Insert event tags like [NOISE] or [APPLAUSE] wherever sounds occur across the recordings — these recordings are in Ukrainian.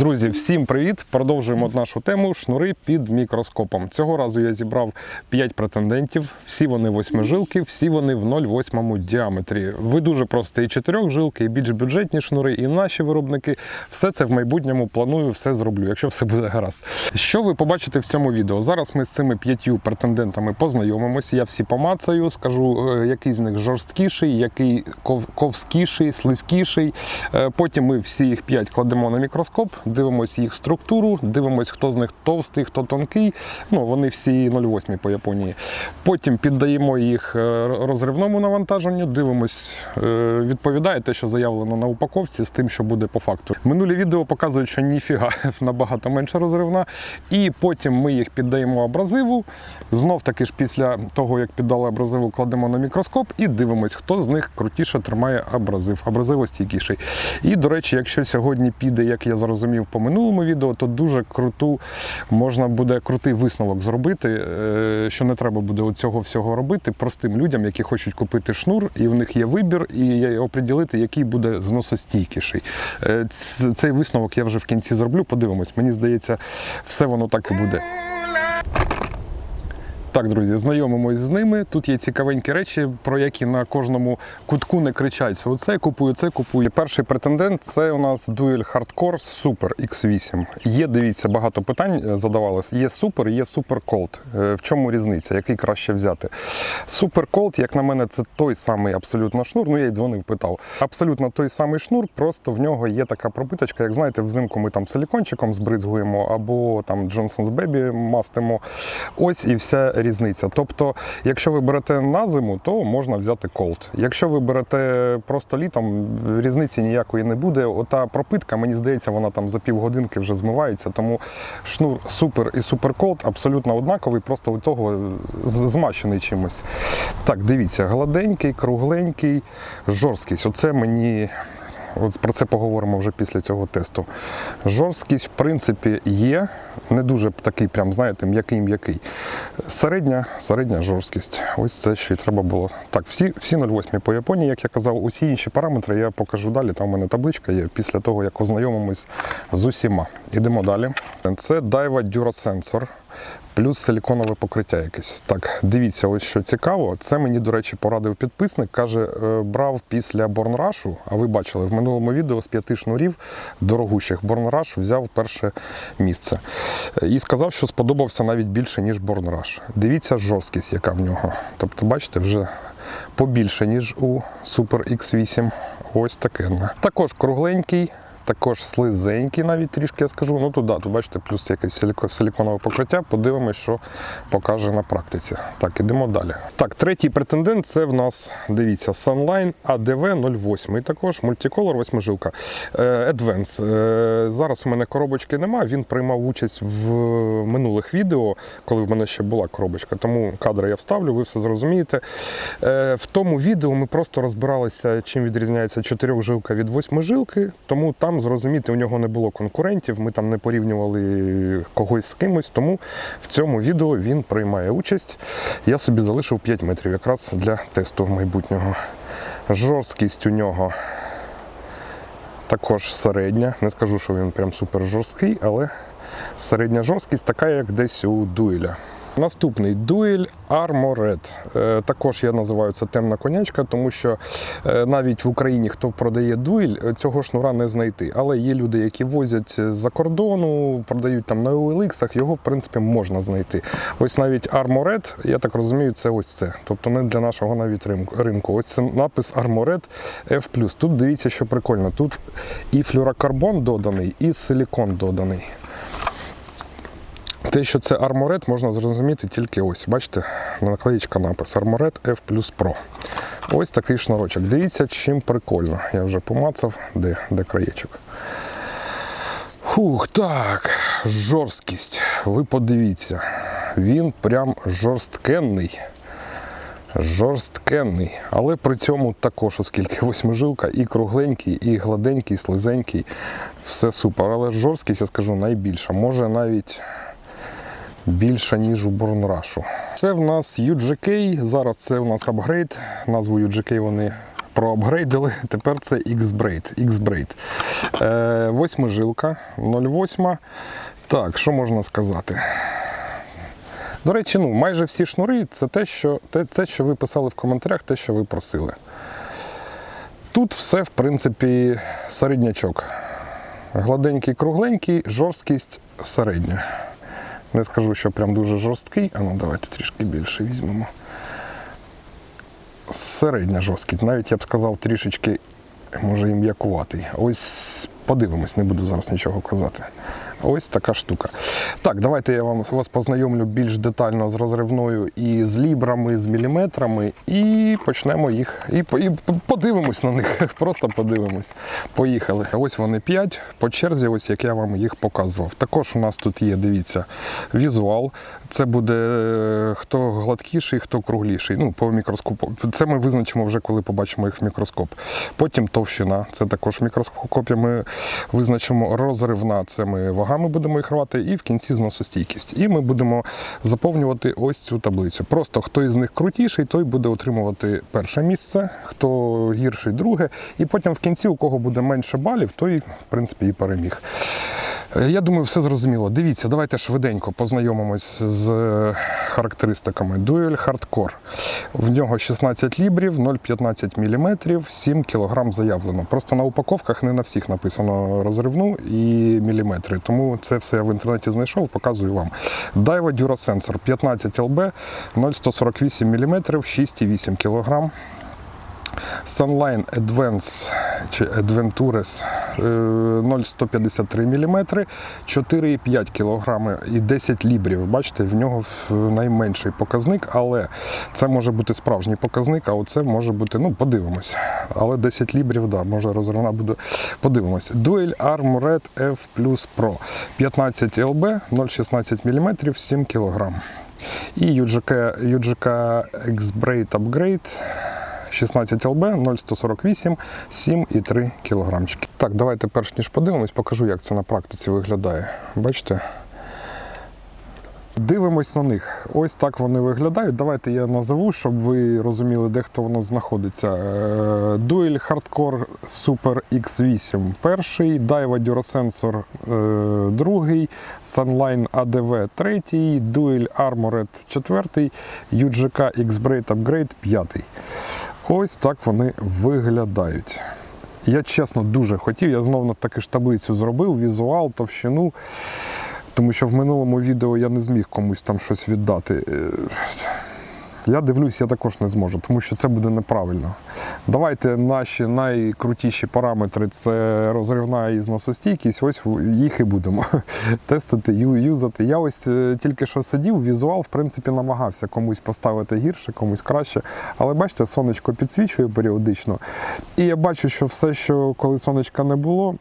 Друзі, всім привіт! Продовжуємо нашу тему шнури під мікроскопом. Цього разу я зібрав 5 претендентів. Всі вони восьмижилки, всі вони в 0,8 діаметрі. Ви дуже прості і чотирьохжилки, і більш бюджетні шнури, і наші виробники. Все це в майбутньому планую, все зроблю, якщо все буде гаразд. Що ви побачите в цьому відео? Зараз ми з цими п'ятью претендентами познайомимося. Я всі помацаю, скажу, е, який з них жорсткіший, який ков- ковськіший, слизькіший. Е, Потім ми всі їх п'ять кладемо на мікроскоп, дивимося їх структуру, дивимося, хто з них товстий, хто тонкий. Ну, вони всі 0,8 по Японії. Потім піддаємо їх е, розривному навантаженню, дивимось, е, відповідає те, що заявлено на упаковці, з тим, що буде по факту. Минулі відео показують, що ніфіга [LAUGHS] набагато менше розривна. І потім ми їх піддаємо абразиву. Знов таки ж після того, як піддали абразиву, кладемо на мікроскоп і дивимось, хто з них крутіше тримає абразив, абразивостійкіший. І, до речі, якщо сьогодні піде, як я зрозумів по минулому відео, то дуже круту можна буде крутий висновок зробити, е, що не треба буде цього всього робити простим людям, які хочуть купити шнур, і в них є вибір, і оприділити, який буде зносостійкіший. Е, Цей висновок я вже в кінці зроблю. Подивимось. Мені здається, все воно так і буде. Так, друзі, знайомимось з ними. Тут є цікавенькі речі, про які на кожному кутку не кричать. Оце купую, це купую. Перший претендент це у нас Duel Hardcore Super X8. Є, дивіться, багато питань е, задавалось. Є Super, є Super Cold. Е, В чому різниця? Який краще взяти? Super Cold, як на мене, це той самий абсолютно шнур. Ну я й дзвонив, питав. Абсолютно той самий шнур, просто в нього є така пропиточка. Як знаєте, взимку ми там силікончиком збризгуємо або там Johnson's Baby мастимо. Ось і вся різниця. Тобто, якщо ви берете на зиму, то можна взяти колд. Якщо ви берете просто літом, різниці ніякої не буде. Ота пропитка, мені здається, вона там за півгодинки вже змивається. Тому шнур супер і супер колд абсолютно однаковий, просто у того змащений чимось. Так, дивіться, гладенький, кругленький, жорсткість. Оце мені. От про це поговоримо вже після цього тесту. Жорсткість, в принципі, є. Не дуже такий, прям, знаєте, м'який-м'який. Середня, середня жорсткість. Ось це ще й треба було. Так, всі, всі 0,8 по Японії, як я казав, усі інші параметри я покажу далі. Там у мене табличка є після того, як ознайомимось з усіма. Ідемо далі. Це Daiwa Durasensor. Плюс силіконове покриття якесь. Так, дивіться, ось що цікаво. Це мені, до речі, порадив підписник. Каже, е, брав після Борнрашу, а ви бачили в минулому відео з п'яти шнурів дорогущих Борнраш взяв перше місце. І сказав, що сподобався навіть більше, ніж Борнраш. Дивіться жорсткість, яка в нього. Тобто, бачите, вже побільше, ніж у Super X8. Ось таке. Також кругленький. Також слизенький, навіть трішки я скажу. Ну тут, да, тут бачите, плюс якесь силіконове покриття. Подивимось, що покаже на практиці. Так, ідемо далі. Так, третій претендент це в нас, дивіться, Sunline ADV 08. І також мультиколор восьмижилка. Е, Advance. Е, Зараз у мене коробочки нема. Він приймав участь в минулих відео, коли в мене ще була коробочка. Тому кадри я вставлю, ви все зрозумієте. Е, В тому відео ми просто розбиралися, чим відрізняється чотирьохжилка від восьмижилки, тому там зрозуміти у нього не було конкурентів, ми там не порівнювали когось з кимось. Тому в цьому відео він приймає участь. Я собі залишив 5 метрів якраз для тесту майбутнього. Жорсткість у нього також середня. Не скажу, що він прям супер жорсткий, але середня жорсткість така, як десь у дуеля. Наступний дуель Armored. Е, Також я називаю це темна конячка, тому що е, навіть в Україні, хто продає дуель, е, цього шнура не знайти. Але є люди, які возять з-за кордону, продають там на OLX, його в принципі можна знайти. Ось навіть Armored, я так розумію, це ось це. Тобто не для нашого навіть ринку. Ось це напис Armored F+. Тут дивіться, що прикольно. Тут і флюрокарбон доданий, і силікон доданий. Те, що це Armored, можна зрозуміти тільки ось. Бачите, наклеїчка напис Armored F Pro. Ось такий шнурочок. Дивіться, чим прикольно. Я вже помацав, де, де краєчок. Фух, так, жорсткість. Ви подивіться, він прям жорсткенний. Жорсткенний, але при цьому також, оскільки восьмижилка, і кругленький, і гладенький, і слизенький, все супер. Але жорсткість, я скажу, найбільша. Може навіть більша, ніж у Борнрашу. Це в нас UGK, зараз це в нас апгрейд. Назву UGK вони проапгрейдили. [LAUGHS] Тепер це X-Braid. X-Braid. Е, восьмижилка 0,8. Так, що можна сказати? До речі, ну, майже всі шнури це те, що, те, це, що ви писали в коментарях, те, що ви просили. Тут все, в принципі, середнячок. Гладенький, кругленький, жорсткість середня. Не скажу, що прям дуже жорсткий, а ну давайте трішки більше візьмемо. Середня жорсткість, навіть я б сказав трішечки, може і м'якуватий. Ось подивимось, не буду зараз нічого казати. Ось така штука. Так, давайте я вам вас познайомлю більш детально з розривною і з лібрами, з міліметрами, і почнемо їх. І, і подивимось на них. [LAUGHS] Просто подивимось. Поїхали. Ось вони 5 по черзі, ось як я вам їх показував. Також у нас тут є, дивіться, візуал. Це буде е, хто гладкіший, хто кругліший. Ну, по мікроскопу. Це ми визначимо вже, коли побачимо їх в мікроскоп. Потім товщина, це також в мікроскопі ми визначимо розривна, це ми вагами будемо їх рвати, і в кінці зносостійкість. І ми будемо заповнювати ось цю таблицю. Просто хто із них крутіший, той буде отримувати перше місце, хто гірший друге. І потім в кінці, у кого буде менше балів, той, в принципі, і переміг. Е, Я думаю, все зрозуміло. Дивіться, давайте швиденько познайомимось з е, характеристиками. Duel Hardcore. В нього 16 лібрів, 0,15 мм, 7 кг заявлено. Просто на упаковках не на всіх написано розривну і міліметри. Тому це все я в інтернеті знайшов, показую вам. Daiwa DuraSensor 15 LB, 0,148 мм, 6,8 кг. Sunline Advance чи Adventures е, 0,153 мм, 4,5 кг і 10 лібрів. Бачите, в нього найменший показник, але це може бути справжній показник, а оце може бути, ну, подивимось. Але 10 лібрів, да, може розривна буде. Подивимось. Duel Armored F Plus Pro 15 LB, 0,16 мм, 7 кг. І UGK, UGK X-Braid Upgrade 16 ЛБ, 0,148, 7,3 кілограмчики. Так, давайте перш ніж подивимось, покажу, як це на практиці виглядає. Бачите? Дивимось на них. Ось так вони виглядають. Давайте я назову, щоб ви розуміли, де хто в нас знаходиться. Duel Hardcore Super X8 перший, Daiwa DuraSensor е, другий, Sunline ADV третій, Duel Armored четвертий, UGK X-Braid Upgrade п'ятий. Ось так вони виглядають. Я чесно дуже хотів, я знову на таку ж таблицю зробив, візуал, товщину. Тому що в минулому відео я не зміг комусь там щось віддати. Я дивлюсь, я також не зможу, тому що це буде неправильно. Давайте наші найкрутіші параметри це розривна і зносостійкість, ось їх і будемо [LAUGHS] тестити, юзати. Я ось е, тільки що сидів, візуал, в принципі, намагався комусь поставити гірше, комусь краще. Але бачите, сонечко підсвічує періодично. І я бачу, що все, що коли сонечка не було,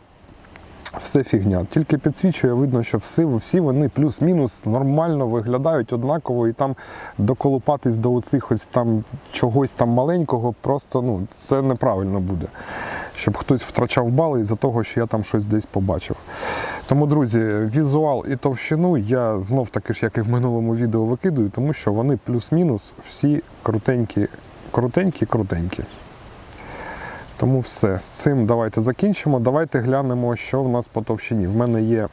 все фігня. Тільки підсвічує, видно, що всі, всі вони плюс-мінус нормально виглядають однаково, і там доколупатись до оцих ось там чогось там маленького, просто ну, це неправильно буде. Щоб хтось втрачав бали із-за того, що я там щось десь побачив. Тому, друзі, візуал і товщину я знов таки ж, як і в минулому відео, викидую, тому що вони плюс-мінус всі крутенькі, крутенькі, крутенькі. Тому все. З цим давайте закінчимо. Давайте глянемо, що в нас по товщині. В мене є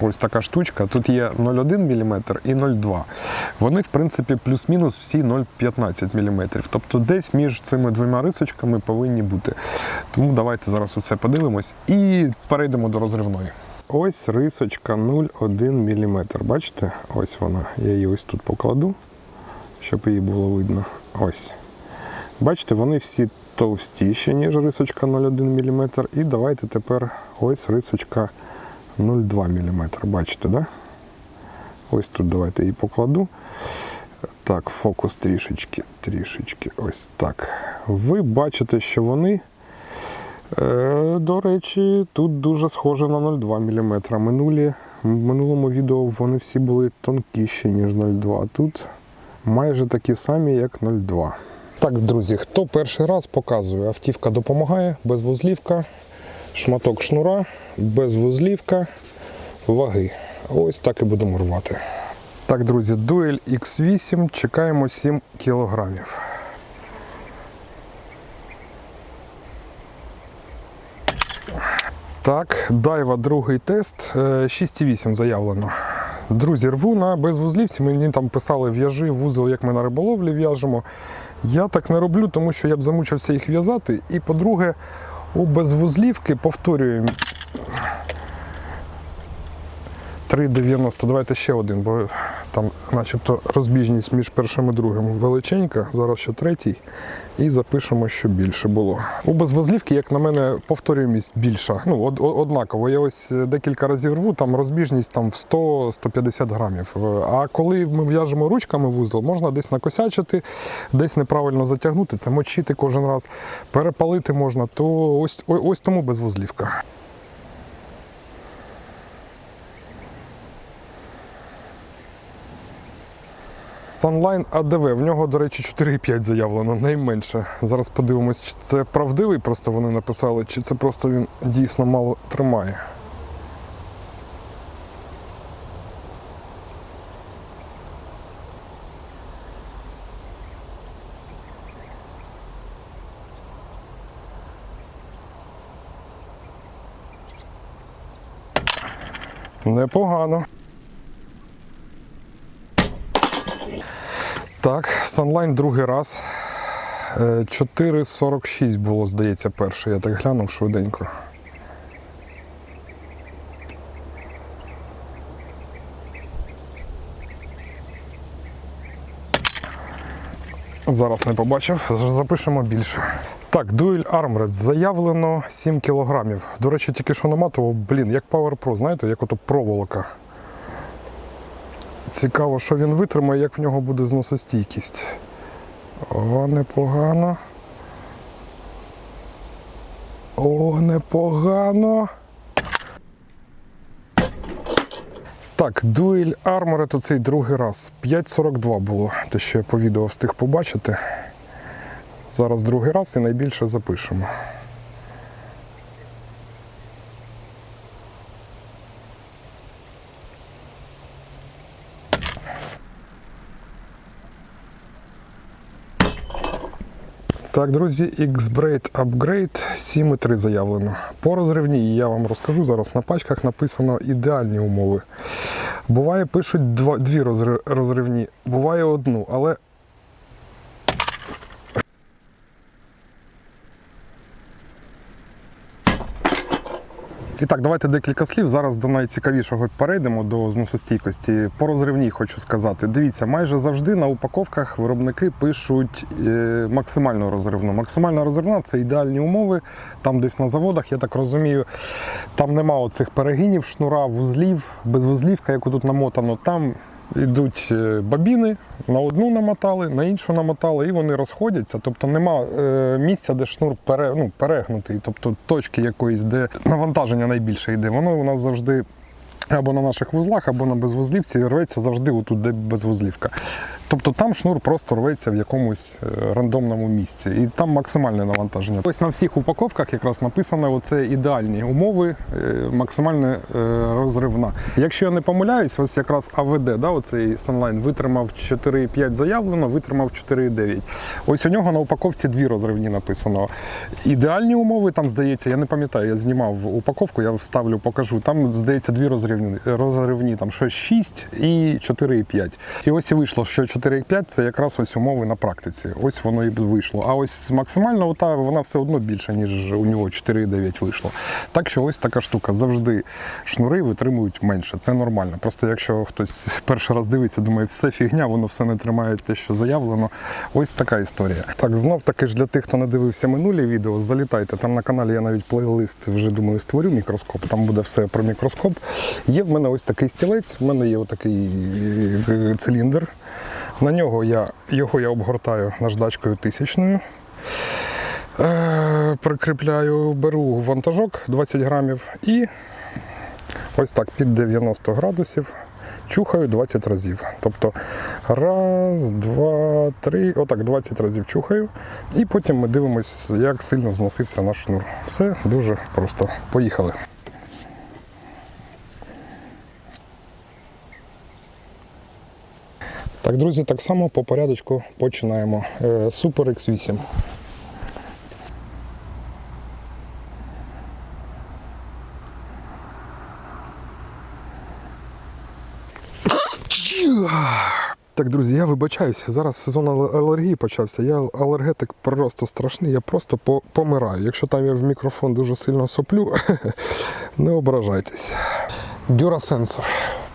ось така штучка. Тут є 0,1 мм і 0,2. Вони, в принципі, плюс-мінус всі 0,15 мм. Тобто десь між цими двома рисочками повинні бути. Тому давайте зараз усе подивимось і перейдемо до розривної. Ось рисочка 0,1 мм. Бачите? Ось вона. Я її ось тут покладу, щоб її було видно. Ось. Бачите, вони всі товстіші, ніж рисочка 0,1 мм. І давайте тепер ось рисочка 0,2 мм. Бачите, да? Ось тут давайте її покладу. Так, фокус трішечки, трішечки, ось так. Ви бачите, що вони, е, до речі, тут дуже схожі на 0,2 мм. Минулі, в минулому відео вони всі були тонкіші, ніж 0,2. Тут майже такі самі, як 0,2. Так, друзі, хто перший раз показує, автівка допомагає, безвузлівка, шматок шнура, безвузлівка, ваги. Ось так і будемо рвати. Так, друзі, дуель X8 чекаємо 7 кілограмів. Так, дайва другий тест. Е, 6,8 заявлено. Друзі, рву на безвузлівці. Мені там писали в'яжи, вузол, як ми на риболовлі в'яжемо. Я так не роблю, тому що я б замучився їх в'язати. І по-друге, у безвузлівки повторюю. 3,90. Давайте ще один, бо там начебто розбіжність між першим і другим величенька. Зараз ще третій. І запишемо, що більше було. У безвозлівки, як на мене, повторюємість більша. Ну, од- од- однаково. Я ось е, декілька разів рву, там розбіжність там, в 100-150 грамів. Е, А коли ми в'яжемо ручками вузол, можна десь накосячити, десь неправильно затягнути, це мочити кожен раз, перепалити можна, то ось, ось тому безвузлівка. Sunline ADV, в нього, до речі, 4,5 заявлено, найменше. Зараз подивимось, чи це правдивий, просто вони написали, чи це просто він дійсно мало тримає. Непогано. Так, Sunline другий раз. Е, 4,46 було, здається, перше. Я так глянув швиденько. Зараз не побачив, запишемо більше. Так, Dual Armred заявлено 7 кілограмів. До речі, тільки що наматував, блін, як Power Pro, знаєте, як ото проволока. Цікаво, що він витримає, як в нього буде зносостійкість. О, непогано. О, непогано. Так, Dual Armor то цей другий раз. 5.42 було, те, що я по відео встиг побачити. Зараз другий раз і найбільше запишемо. Так, друзі, X-Braid Upgrade 7,3 заявлено. По розривній я вам розкажу зараз. На пачках написано ідеальні умови. Буває, пишуть дві розривні, буває одну, але І так, давайте декілька слів. Зараз до найцікавішого перейдемо до зносостійкості. По розривній хочу сказати. Дивіться, майже завжди на упаковках виробники пишуть е, максимальну розривну. Максимальна розривна це ідеальні умови. Там десь на заводах, я так розумію, там нема оцих перегинів, шнура, вузлів, безвузлівка, яку тут намотано. Там йдуть е, бабіни, на одну намотали, на іншу намотали, і вони розходяться. Тобто нема е, місця, де шнур пере, ну, перегнутий, тобто точки якоїсь, де навантаження найбільше йде. Воно у нас завжди. Або на наших вузлах, або на безвузлівці рветься завжди отут, де безвузлівка. Тобто там шнур просто рветься в якомусь е, рандомному місці. І там максимальне навантаження. Ось на всіх упаковках якраз написано оце ідеальні умови, е, максимальне е, розривна. Якщо я не помиляюсь, ось якраз АВД, да, оцей Sunline витримав 4,5 заявлено, витримав 4,9. Ось у нього на упаковці дві розривні написано. Ідеальні умови, там здається, я не пам'ятаю, я знімав упаковку, я вставлю, покажу. Там, здається, дві розривні, розривні там щось 6 і 4,5. І ось і вийшло, що 4,5 це якраз ось умови на практиці. Ось воно і вийшло. А ось максимальна ота, вона все одно більша, ніж у нього 4,9 вийшло. Так що ось така штука. Завжди шнури витримують менше. Це нормально. Просто якщо хтось перший раз дивиться, думає, все фігня, воно все не тримає те, що заявлено. Ось така історія. Так, знов таки ж для тих, хто не дивився минулі відео, залітайте. Там на каналі я навіть плейлист вже думаю створю мікроскоп. Там буде все про мікроскоп. Є в мене ось такий стілець, в мене є отакий е, циліндр. На нього я його я обгортаю наждачкою тисячною. Е, прикріпляю, беру вантажок 20 грамів і ось так під 90 градусів чухаю 20 разів. Тобто раз, два, три, отак 20 разів чухаю. І потім ми дивимося, як сильно зносився наш шнур. Все дуже просто. Поїхали. Так, друзі, так само по порядочку починаємо. Е, Супер X8. Так, друзі, я вибачаюся. зараз сезон алергії почався. Я алергетик просто страшний, я просто по помираю. Якщо там я в мікрофон дуже сильно соплю, [LAUGHS] не ображайтесь. Дюрасенсор.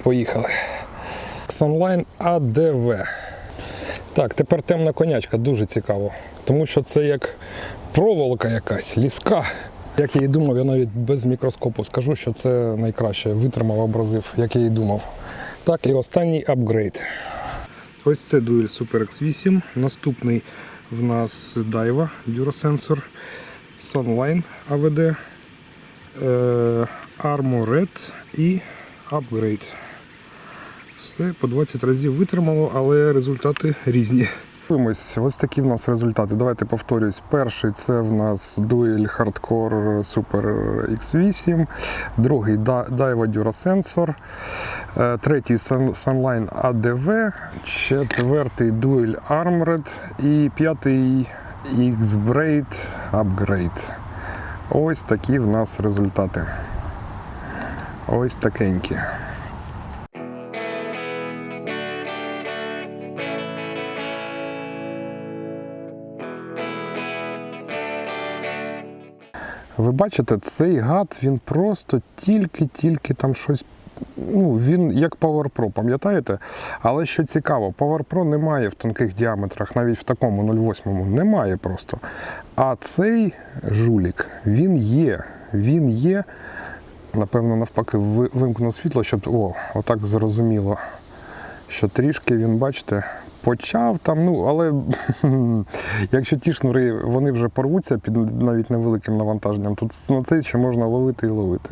Поїхали. Sunline ADV. Так, тепер темна конячка, дуже цікаво. Тому що це як проволока якась, ліска. Як я і думав, я навіть без мікроскопу скажу, що це найкраще. Витримав, образив, як я і думав. Так, і останній апгрейд. Ось це Duel Super X8. Наступний в нас Daiwa Durasensor, Sunline AVD, е, Armored і Upgrade. Все по 20 разів витримало, але результати різні. Дивимось, ось такі в нас результати. Давайте повторюсь. Перший це в нас Duel Hardcore Super X8, другий Da- Daiwa Durasensor, е, третій Sunline ADV, четвертий Duel Armored і п'ятий X-Braid Upgrade. Ось такі в нас результати. Ось такенькі. Ви бачите, цей гад він просто тільки-тільки там щось. Ну, він як Power Pro, пам'ятаєте? Але що цікаво, Power Pro немає в тонких діаметрах, навіть в такому 0,8 немає просто. А цей жулік, він є. Він є. Напевно, навпаки, ви- вимкну світло, щоб. О, отак зрозуміло. Що трішки він, бачите, почав там, ну, але [LAUGHS] якщо ті шнури вони вже порвуться під навіть невеликим навантаженням, то на цей ще можна ловити і ловити.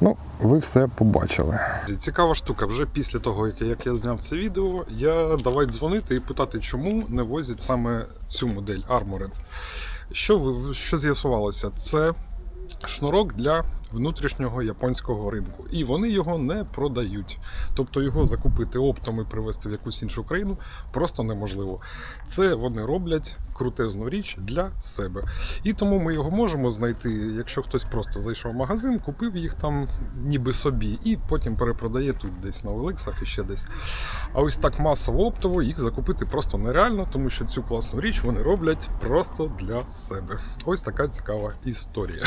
Ну, ви все побачили. Цікава штука. Вже після того, як я зняв це відео, я давай дзвонити і питати, чому не возять саме цю модель Armored. Що, ви- що з'ясувалося? Це шнурок для внутрішнього японського ринку. І вони його не продають. Тобто його закупити оптом і привезти в якусь іншу країну просто неможливо. Це вони роблять крутезну річ для себе. І тому ми його можемо знайти, якщо хтось просто зайшов в магазин, купив їх там ніби собі, і потім перепродає тут десь на Олексах і ще десь. А ось так масово оптово їх закупити просто нереально, тому що цю класну річ вони роблять просто для себе. Ось така цікава історія.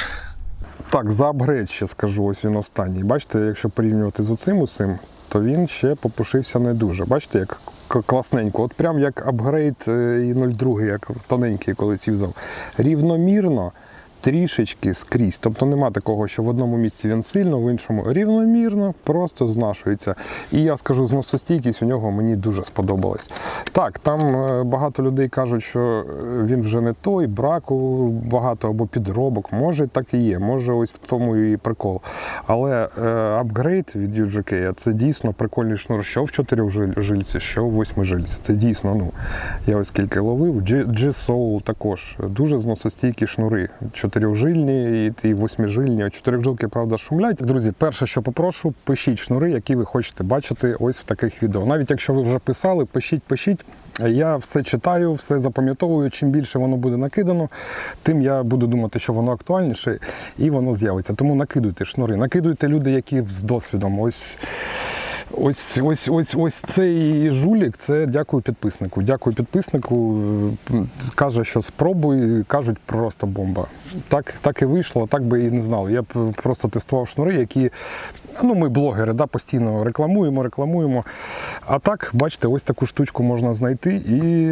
Так, за апгрейд ще скажу, ось він останній. Бачите, якщо порівнювати з оцим усім, то він ще попушився не дуже. Бачите, як класненько. От прям як апгрейд е, і 02, як тоненький колись юзав. Рівномірно. Трішечки скрізь. Тобто нема такого, що в одному місці він сильно, в іншому рівномірно, просто знашується. І я скажу, зносостійкість у нього мені дуже сподобалась. Так, там е, багато людей кажуть, що е, він вже не той, браку багато або підробок. Може, так і є. Може, ось в тому і прикол. Але е, апгрейд від UGK це дійсно прикольний шнур, що в чотирьох жильці, що в восьми жильці. Це дійсно, ну я ось скільки ловив. G-Soul також дуже зносостійкі шнури. Чотирьохжильні і, восьмижильні. Чотирьохжилки, правда, шумлять. Друзі, перше, що попрошу, пишіть шнури, які ви хочете бачити ось в таких відео. Навіть якщо ви вже писали, пишіть, пишіть. Я все читаю, все запам'ятовую. Чим більше воно буде накидано, тим я буду думати, що воно актуальніше, і воно з'явиться. Тому накидуйте шнури, накидуйте люди, які з досвідом. Ось. Ось, ось, ось, ось цей жулік. Це дякую підписнику. Дякую підписнику. Каже, що спробуй, кажуть, просто бомба. Так, так і вийшло, так би і не знав. Я просто тестував шнури, які ну, ми блогери, да, постійно рекламуємо, рекламуємо. А так, бачите, ось таку штучку можна знайти і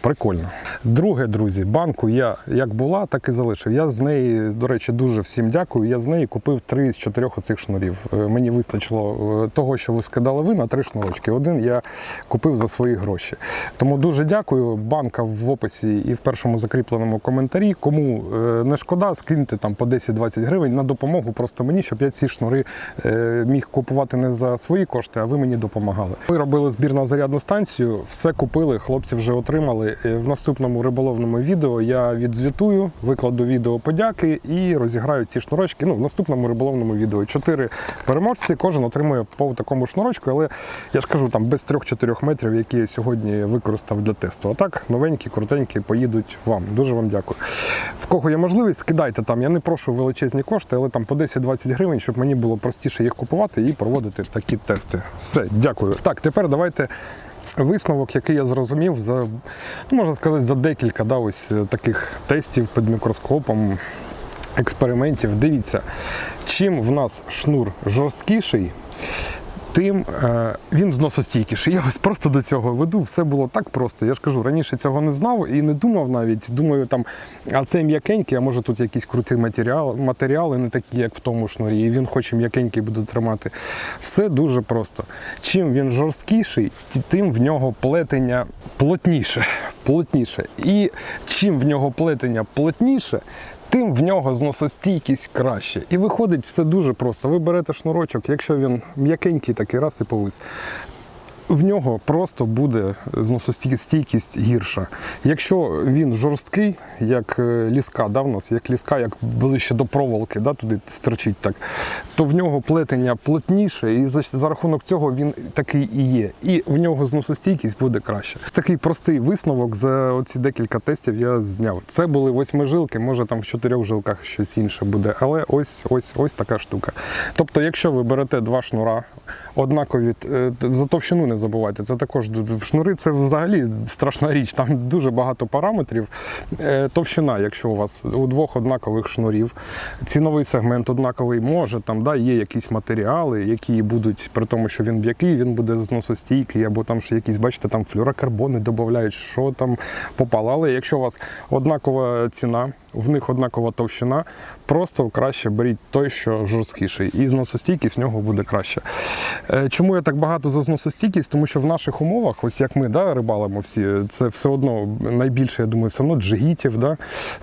прикольно. Друге, друзі, банку я як була, так і залишив. Я з неї, до речі, дуже всім дякую. Я з неї купив три з чотирьох оцих шнурів. Е, Мені вистачило е, того, що ви скидали ви на три шнурочки. Один я купив за свої гроші. Тому дуже дякую. Банка в описі і в першому закріпленому коментарі. Кому е, не шкода, скиньте там по 10-20 гривень на допомогу просто мені, щоб я ці шнури міг купувати не за свої кошти, а ви мені допомагали. Ми робили збір на зарядну станцію, все купили, хлопці вже отримали. Е, В наступному риболовному відео я відзвітую, викладу відео подяки і розіграю ці шнурочки. Ну, в наступному риболовному відео. Чотири переможці, кожен отримує по такому шнурочку, але я ж кажу, там без 3-4 метрів, які я сьогодні використав для тесту. А так, новенькі, крутенькі, поїдуть вам. Дуже вам дякую. В кого є можливість, скидайте там. Я не прошу величезні кошти, але там по 10-20 гривень, щоб мені було простіше їх купувати і проводити такі тести. Все, дякую. Так, тепер давайте. Висновок, який я зрозумів за, ну, можна сказати, за декілька да, ось е, таких тестів під мікроскопом, експериментів. Дивіться, чим в нас шнур жорсткіший, тим е, він зносостійкіший. Я ось просто до цього веду. Все було так просто. Я ж кажу, раніше цього не знав і не думав навіть. Думаю, там, а це м'якенький, а може тут якісь круті матеріал, матеріали, не такі, як в тому шнурі. І він хоче м'якенький буде тримати. Все дуже просто. Чим він жорсткіший, тим в нього плетення плотніше. плотніше. І чим в нього плетення плотніше, тим в нього зносостійкість краще. І виходить все дуже просто. Ви берете шнурочок, якщо він м'якенький, такий раз і повис. В нього просто буде зносостійкість гірша. Якщо він жорсткий, як е, ліска, да, в нас, як ліска, як ближче до проволоки, да, туди стерчить так, то в нього плетення плотніше, і за, за рахунок цього він такий і є. І в нього зносостійкість буде краще. Такий простий висновок за оці декілька тестів я зняв. Це були восьми жилки, може там в чотирьох жилках щось інше буде, але ось ось ось така штука. Тобто, якщо ви берете два шнура, однакові е, за товщину не забувайте. Це також шнури це взагалі страшна річ. Там дуже багато параметрів. Е, Товщина, якщо у вас у двох однакових шнурів, ціновий сегмент однаковий, може там да, є якісь матеріали, які будуть, при тому, що він м'який, він буде зносостійкий, або там ще якісь, бачите, там флюрокарбони додають, що там попало. Але якщо у вас однакова ціна, в них однакова товщина, просто краще беріть той, що жорсткіший, і зносостійкість в нього буде краще. Е, Чому я так багато за зносостійкість? Тому що в наших умовах, ось як ми да, рибалимо всі, це все одно найбільше, я думаю, все одно джигітів. Да?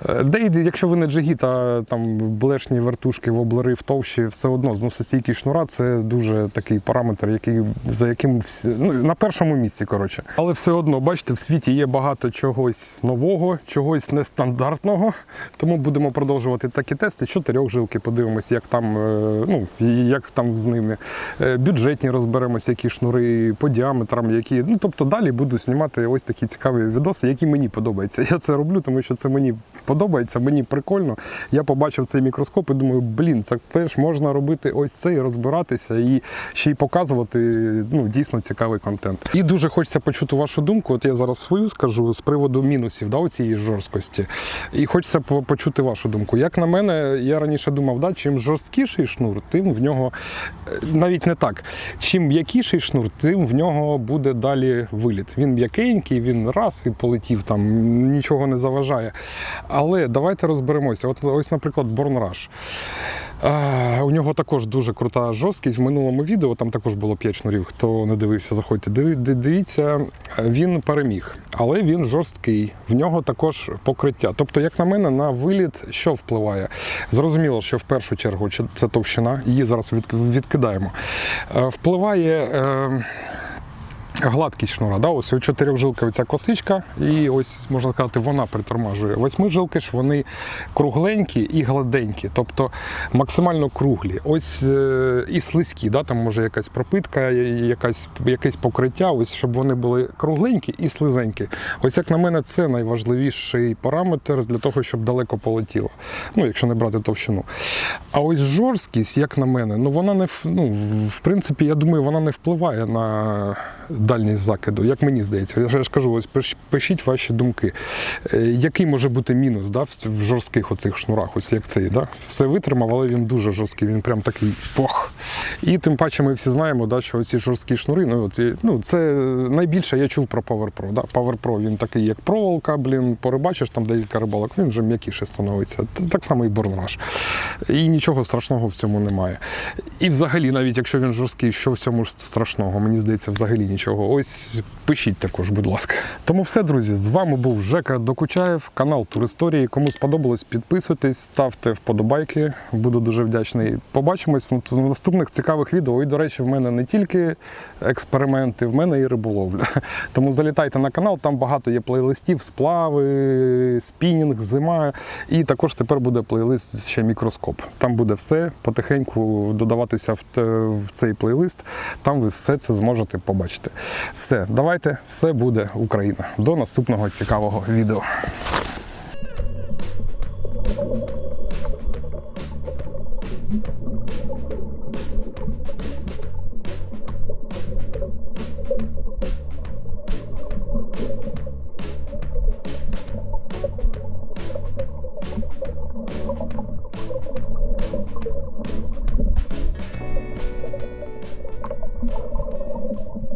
Е, Де і якщо ви не джигіт, а там блешні вертушки, воблери в товщі, все одно зносостійкість шнура це дуже такий параметр, який за яким всі ну, на першому місці. коротше. Але все одно, бачите, в світі є багато чогось нового, чогось нестандартного. Тому будемо продовжувати такі тести. Чотирьох жилки, подивимось, як там, е, ну, як там з ними. Е, Бюджетні розберемось, які шнури по діаметрам, які. Ну, тобто далі буду знімати ось такі цікаві відоси, які мені подобаються. Я це роблю, тому що це мені подобається, мені прикольно. Я побачив цей мікроскоп і думаю, блін, це теж можна робити ось це і розбиратися, і ще й показувати ну, дійсно цікавий контент. І дуже хочеться почути вашу думку. От я зараз свою скажу з приводу мінусів да, цієї жорсткості. І хочеться почути вашу думку. Як на мене, я раніше думав, да, чим жорсткіший шнур, тим в нього е, навіть не так. Чим м'якіший шнур, тим в нього буде далі виліт. Він м'якенький, він раз і полетів там, нічого не заважає. Але давайте розберемося. От ось, наприклад, Born А, у нього також дуже крута жорсткість. В минулому відео там також було 5 шнурів. Хто не дивився, заходьте. Дивіться, він переміг, але він жорсткий. В нього також покриття. Тобто, як на мене, на виліт що впливає? Зрозуміло, що в першу чергу це товщина, її зараз відкидаємо. Е, Впливає. Гладкість шнура, да? ось у чотирьох жилки оця косичка, і ось можна сказати, вона притормажує. Восьми жилки ж вони кругленькі і гладенькі, тобто максимально круглі. Ось е, і слизькі, да? там може якась пропитка, якась, якесь покриття, ось щоб вони були кругленькі і слизенькі. Ось як на мене, це найважливіший параметр для того, щоб далеко полетіло. Ну, якщо не брати товщину. А ось жорсткість, як на мене, ну вона не ну, в принципі, я думаю, вона не впливає на дальність закиду, як мені здається. Я ж, кажу, ось пишіть ваші думки. Е, Який може бути мінус да, в, жорстких оцих шнурах, ось як цей, да? все витримав, але він дуже жорсткий, він прям такий пох. І тим паче ми всі знаємо, да, що ці жорсткі шнури, ну, ці, ну, це найбільше я чув про Power Pro. Да? Power Pro він такий, як проволока, блін, порибачиш там декілька рибалок, він вже м'якіше становиться. Так само і Борнраш. І нічого страшного в цьому немає. І взагалі, навіть якщо він жорсткий, що в цьому страшного? Мені здається, взагалі нічого. Ось пишіть також, будь ласка. Тому все, друзі, з вами був Жека Докучаєв, канал Туристорії. Кому сподобалось, підписуйтесь, ставте вподобайки. Буду дуже вдячний. Побачимось в наступних цікавих відео. І, до речі, в мене не тільки експерименти, в мене і риболовля. [LAUGHS] Тому залітайте на канал, там багато є плейлистів, сплави, спінінг, зима. І також тепер буде плейлист ще мікроскоп. Там буде все потихеньку додаватися в цей плейлист. Там ви все це зможете побачити. Все, давайте, все буде Україна. До наступного цікавого відео.